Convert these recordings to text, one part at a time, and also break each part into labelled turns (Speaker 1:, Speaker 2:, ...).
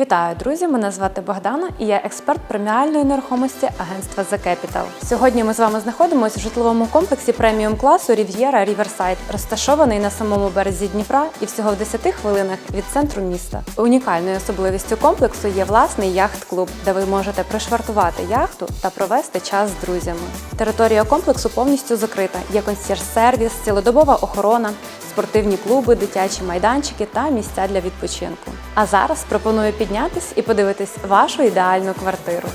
Speaker 1: Вітаю, друзі! Мене звати Богдана і я експерт преміальної нерухомості агентства The Capital. Сьогодні ми з вами знаходимося в житловому комплексі преміум класу Рів'єра Ріверсайд, розташований на самому березі Дніпра і всього в 10 хвилинах від центру міста. Унікальною особливістю комплексу є власний яхт-клуб, де ви можете пришвартувати яхту та провести час з друзями. Територія комплексу повністю закрита. Є консьєрж-сервіс, цілодобова охорона, спортивні клуби, дитячі майданчики та місця для відпочинку. А зараз пропоную піднятись і подивитись вашу ідеальну квартиру.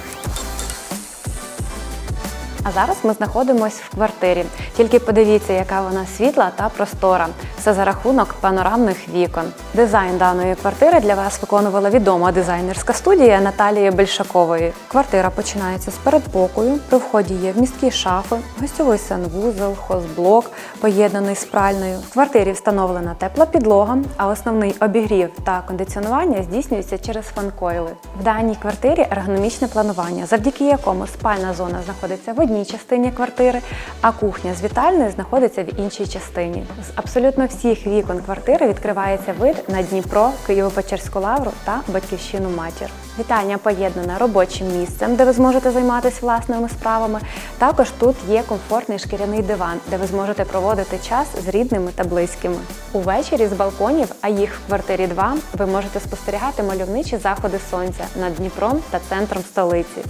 Speaker 1: А зараз ми знаходимося в квартирі. Тільки подивіться, яка вона світла та простора. Все за рахунок панорамних вікон. Дизайн даної квартири для вас виконувала відома дизайнерська студія Наталії Бельшакової. Квартира починається з передпокою. При вході є вмісткі шафи, гостьовий санвузол, хозблок, поєднаний з пральною. В квартирі встановлена тепла підлога, а основний обігрів та кондиціонування здійснюється через фанкойли. В даній квартирі ергономічне планування, завдяки якому спальна зона знаходиться в одній частині квартири, а кухня з вітальною знаходиться в іншій частині. З абсолютно всіх вікон квартири відкривається вид на Дніпро, Києво-Печерську лавру та батьківщину матір. Вітальня поєднана робочим місцем, де ви зможете займатися власними справами. Також тут є комфортний шкіряний диван, де ви зможете проводити час з рідними та близькими. Увечері з балконів, а їх в квартирі два, ви можете спостерігати мальовничі заходи сонця над Дніпром та центром столиці.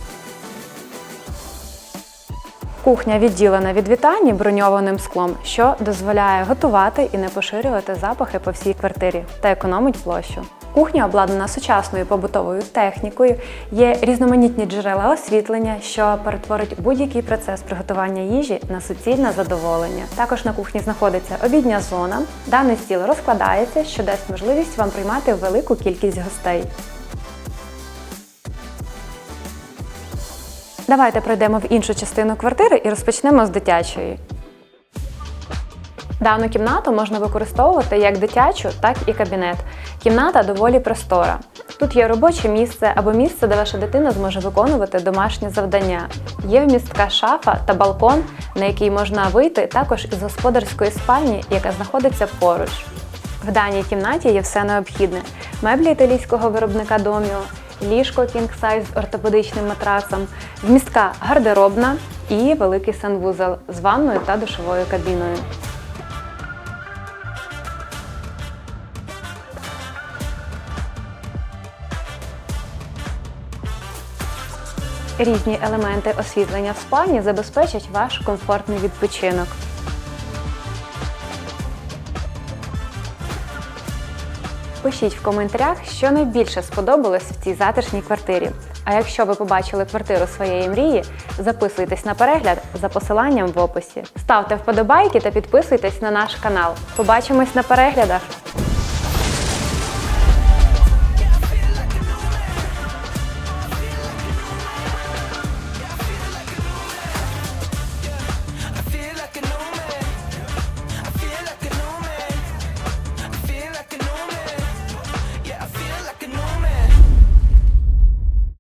Speaker 1: Кухня відділена від вітальні броньованим склом, що дозволяє готувати і не поширювати запахи по всій квартирі та економить площу. Кухня обладнана сучасною побутовою технікою, є різноманітні джерела освітлення, що перетворить будь-який процес приготування їжі на суцільне задоволення. Також на кухні знаходиться обідня зона. Даний стіл розкладається, що дасть можливість вам приймати велику кількість гостей. Давайте пройдемо в іншу частину квартири і розпочнемо з дитячої. Дану кімнату можна використовувати як дитячу, так і кабінет. Кімната доволі простора. Тут є робоче місце або місце, де ваша дитина зможе виконувати домашні завдання. Є вмістка шафа та балкон, на який можна вийти також із господарської спальні, яка знаходиться поруч. В даній кімнаті є все необхідне: меблі італійського виробника Доміо, ліжко King Size з ортопедичним матрасом, вмістка гардеробна і великий санвузол з ванною та душовою кабіною. Різні елементи освітлення в спальні забезпечать ваш комфортний відпочинок. Пишіть в коментарях, що найбільше сподобалось в цій затишній квартирі. А якщо ви побачили квартиру своєї мрії, записуйтесь на перегляд за посиланням в описі. Ставте вподобайки та підписуйтесь на наш канал. Побачимось на переглядах!